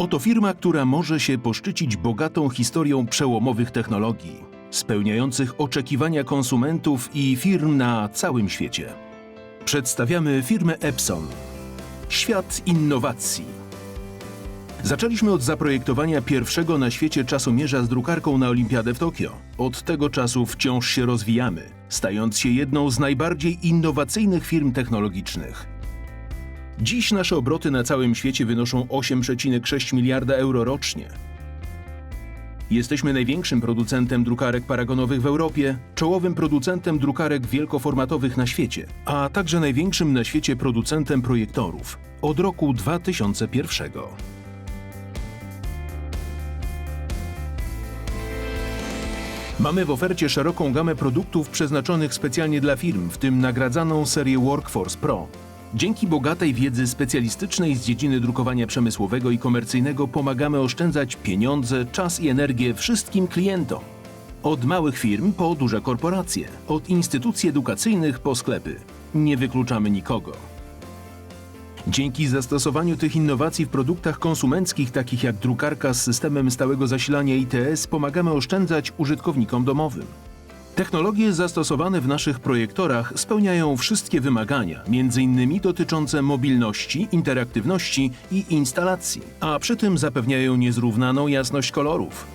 Oto firma, która może się poszczycić bogatą historią przełomowych technologii, spełniających oczekiwania konsumentów i firm na całym świecie. Przedstawiamy firmę Epson. Świat innowacji. Zaczęliśmy od zaprojektowania pierwszego na świecie czasomierza z drukarką na Olimpiadę w Tokio. Od tego czasu wciąż się rozwijamy, stając się jedną z najbardziej innowacyjnych firm technologicznych. Dziś nasze obroty na całym świecie wynoszą 8,6 miliarda euro rocznie. Jesteśmy największym producentem drukarek paragonowych w Europie, czołowym producentem drukarek wielkoformatowych na świecie, a także największym na świecie producentem projektorów od roku 2001. Mamy w ofercie szeroką gamę produktów przeznaczonych specjalnie dla firm, w tym nagradzaną serię Workforce Pro. Dzięki bogatej wiedzy specjalistycznej z dziedziny drukowania przemysłowego i komercyjnego pomagamy oszczędzać pieniądze, czas i energię wszystkim klientom. Od małych firm po duże korporacje, od instytucji edukacyjnych po sklepy. Nie wykluczamy nikogo. Dzięki zastosowaniu tych innowacji w produktach konsumenckich, takich jak drukarka z systemem stałego zasilania ITS, pomagamy oszczędzać użytkownikom domowym. Technologie zastosowane w naszych projektorach spełniają wszystkie wymagania, m.in. dotyczące mobilności, interaktywności i instalacji, a przy tym zapewniają niezrównaną jasność kolorów.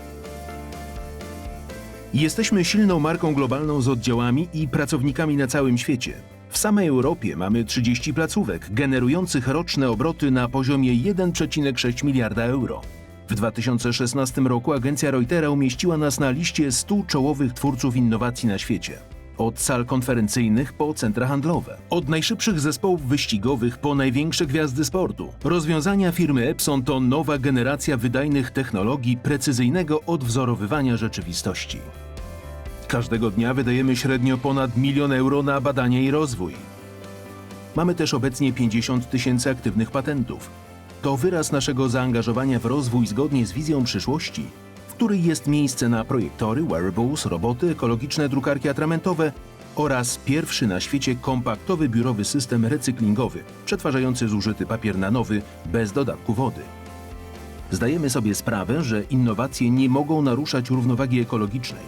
Jesteśmy silną marką globalną z oddziałami i pracownikami na całym świecie. W samej Europie mamy 30 placówek generujących roczne obroty na poziomie 1,6 miliarda euro. W 2016 roku agencja Reutera umieściła nas na liście 100 czołowych twórców innowacji na świecie. Od sal konferencyjnych po centra handlowe, od najszybszych zespołów wyścigowych po największe gwiazdy sportu. Rozwiązania firmy Epson to nowa generacja wydajnych technologii precyzyjnego odwzorowywania rzeczywistości. Każdego dnia wydajemy średnio ponad milion euro na badania i rozwój. Mamy też obecnie 50 tysięcy aktywnych patentów. To wyraz naszego zaangażowania w rozwój zgodnie z wizją przyszłości, w której jest miejsce na projektory, wearables, roboty, ekologiczne drukarki atramentowe oraz pierwszy na świecie kompaktowy biurowy system recyklingowy, przetwarzający zużyty papier na nowy bez dodatku wody. Zdajemy sobie sprawę, że innowacje nie mogą naruszać równowagi ekologicznej.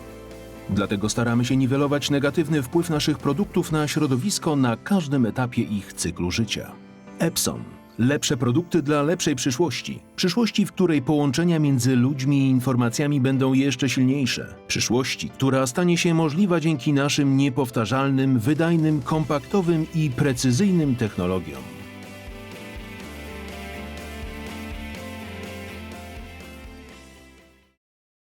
Dlatego staramy się niwelować negatywny wpływ naszych produktów na środowisko na każdym etapie ich cyklu życia. Epson. Lepsze produkty dla lepszej przyszłości. Przyszłości, w której połączenia między ludźmi i informacjami będą jeszcze silniejsze. Przyszłości, która stanie się możliwa dzięki naszym niepowtarzalnym, wydajnym, kompaktowym i precyzyjnym technologiom.